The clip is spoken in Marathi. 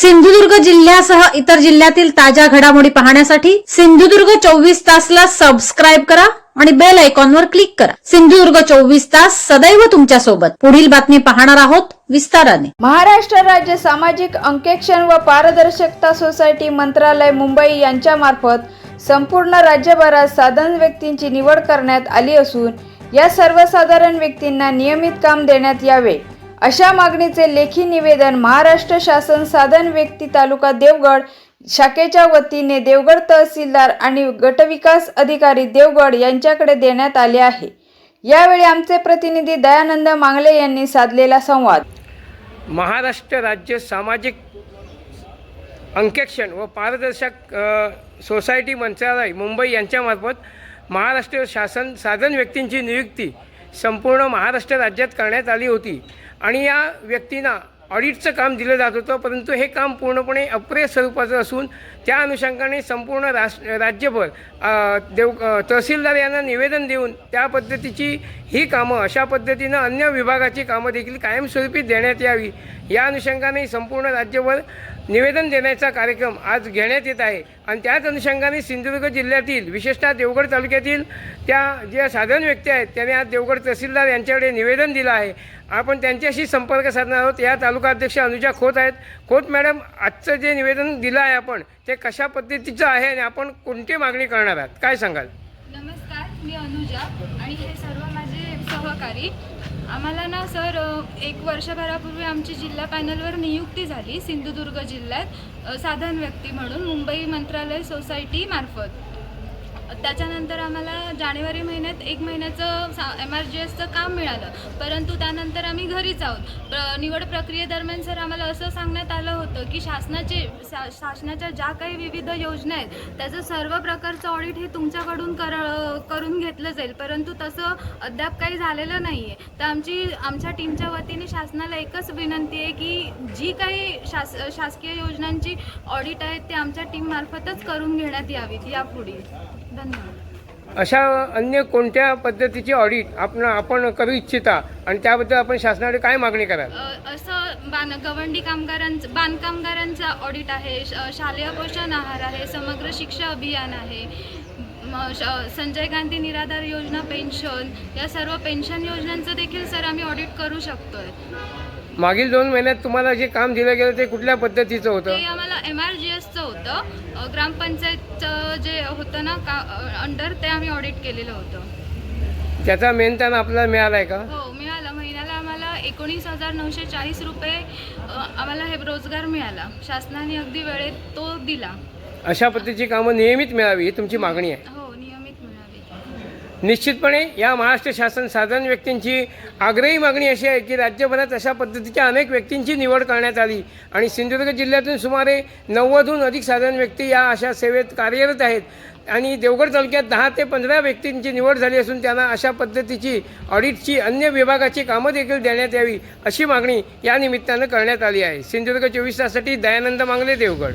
सिंधुदुर्ग जिल्ह्यासह इतर जिल्ह्यातील ताज्या घडामोडी पाहण्यासाठी सिंधुदुर्ग चोवीस तासला सबस्क्राईब करा आणि बेल आयकॉनवर क्लिक करा. सिंधुदुर्ग चोवीस तास सदैव तुमच्यासोबत पुढील बातमी पाहणार आहोत विस्ताराने. महाराष्ट्र राज्य सामाजिक अंकेक्षण व पारदर्शकता सोसायटी मंत्रालय मुंबई यांच्यामार्फत संपूर्ण राज्यभरात साधन व्यक्तींची निवड करण्यात आली असून या सर्वसाधारण व्यक्तींना नियमित काम देण्यात यावे. अशा मागणीचे लेखी निवेदन महाराष्ट्र शासन साधन व्यक्ती तालुका देवगड शाखेच्या वतीने देवगड तहसीलदार आणि गटविकास अधिकारी देवगड यांच्याकडे देण्यात आले आहे. यावेळी आमचे प्रतिनिधी दयानंद मांगले यांनी साधलेला संवाद. महाराष्ट्र राज्य सामाजिक अंकेक्षण व पारदर्शक सोसायटी मंत्रालय मुंबई यांच्यामार्फत महाराष्ट्र शासन साधन व्यक्तींची नियुक्ती संपूर्ण महाराष्ट्र राज्यात करण्यात आली होती. आणि या व्यक्तींना ऑडिटचं काम दिलं जात होतं परंतु हे काम पूर्णपणे अप्रिय स्वरूपाचं असून त्या अनुषंगाने संपूर्ण रास राज्यभर देव तहसीलदार यांना निवेदन देऊन त्या पद्धतीची ही कामं अशा पद्धतीनं अन्य विभागाची कामं देखील कायमस्वरूपी देण्यात यावी. या अनुषंगाने संपूर्ण राज्यभर निवेदन देण्याचा कार्यक्रम आज घेण्यात येत आहे. आणि त्याच अनुषंगाने सिंधुदुर्ग जिल्ह्यातील विशेषतः देवगड तालुक्यातील त्या ज्या साधारण व्यक्ती आहेत त्यांनी आज देवगड तहसीलदार यांच्याकडे निवेदन दिलं आहे. आपण त्यांच्याशी संपर्क साधणार आहोत. या तालुका अध्यक्ष अनुजा खोत आहेत. खोत मॅडम आजचं जे निवेदन दिलं आहे आपण ते कशा पद्धतीचं आहे आणि आपण कोणती मागणी करणार आहात? काय सांगाल? नमस्कार मी अनुजा आणि हे सर्व माझे सहकारी. आम्हाला ना सर एक वर्षभरापूर्वी आमची जिल्हा पॅनलवर नियुक्ती झाली सिंधुदुर्ग जिल्ह्यात साधन व्यक्ती म्हणून मुंबई मंत्रालय सोसायटीमार्फत त्याच्यानंतर आम्हाला जानेवारी महिन्यात एक महिन्याचं सा एम आर जी एसचं काम मिळालं. परंतु त्यानंतर आम्ही घरीच आहोत. प्र निवड प्रक्रियेदरम्यान सर आम्हाला असं सांगण्यात आलं होतं की शासनाचे शा शासनाच्या ज्या काही विविध योजना आहेत त्याचं सर्व प्रकारचं ऑडिट हे तुमच्याकडून कर करून घेतलं जाईल. परंतु तसं अद्याप काही झालेलं नाही आहे तर आमची आमच्या टीमच्या वतीने शासनाला एकच विनंती आहे की जी काही शास शासकीय योजनांची ऑडिट आहेत ते आमच्या टीममार्फतच करून घेण्यात यावीत यापुढे. अशा अन्य कोणत्या पद्धतीची ऑडिट आपण आपण करू इच्छिता? आणि त्याबद्दल आपण शासनाकडे काय मागणी कराल? अ, असं बान गवंडी कामगारांचं बांधकामगारांचा ऑडिट आहे श- शालेय पोषण आहार आहे समग्र शिक्षा अभियान आहे म- श- संजय गांधी निराधार योजना पेन्शन या सर्व पेन्शन योजनांचं देखील सर आम्ही ऑडिट करू शकतोय. मागील दोन महिन्यात तुम्हाला जे काम दिलं गेलं ते कुठल्या पद्धतीचं होतं? ते आम्हाला एम आर जी एसचं होतं. ग्रामपंचायतचं जे होतं ना का अंडर ते आम्ही ऑडिट केलेलं होतं. त्याचा मेन ताण आपल्याला मिळाला आहे का? हो मिळालं. महिन्याला आम्हाला एकोणीस हजार नऊशे चाळीस रुपये अ, आम्हाला हे रोजगार मिळाला. शासनाने अगदी वेळेत तो दिला. अशा पद्धतीची कामं नियमित मिळावी ही तुमची मागणी आहे. हो. निश्चितपणे या महाराष्ट्र शासन साधारण व्यक्तींची आग्रही मागणी अशी आहे की राज्यभरात अशा पद्धतीच्या अनेक व्यक्तींची निवड करण्यात आली. आणि सिंधुदुर्ग जिल्ह्यातून सुमारे नव्वदहून अधिक साधारण व्यक्ती या अशा सेवेत कार्यरत आहेत. आणि देवगड तालुक्यात दहा ते पंधरा व्यक्तींची निवड झाली असून त्यांना अशा पद्धतीची ऑडिटची अन्य विभागाची कामं देखील देण्यात यावी अशी मागणी या निमित्तानं करण्यात आली आहे. सिंधुदुर्ग चोवीस तासासाठी दयानंद मांगले देवगड.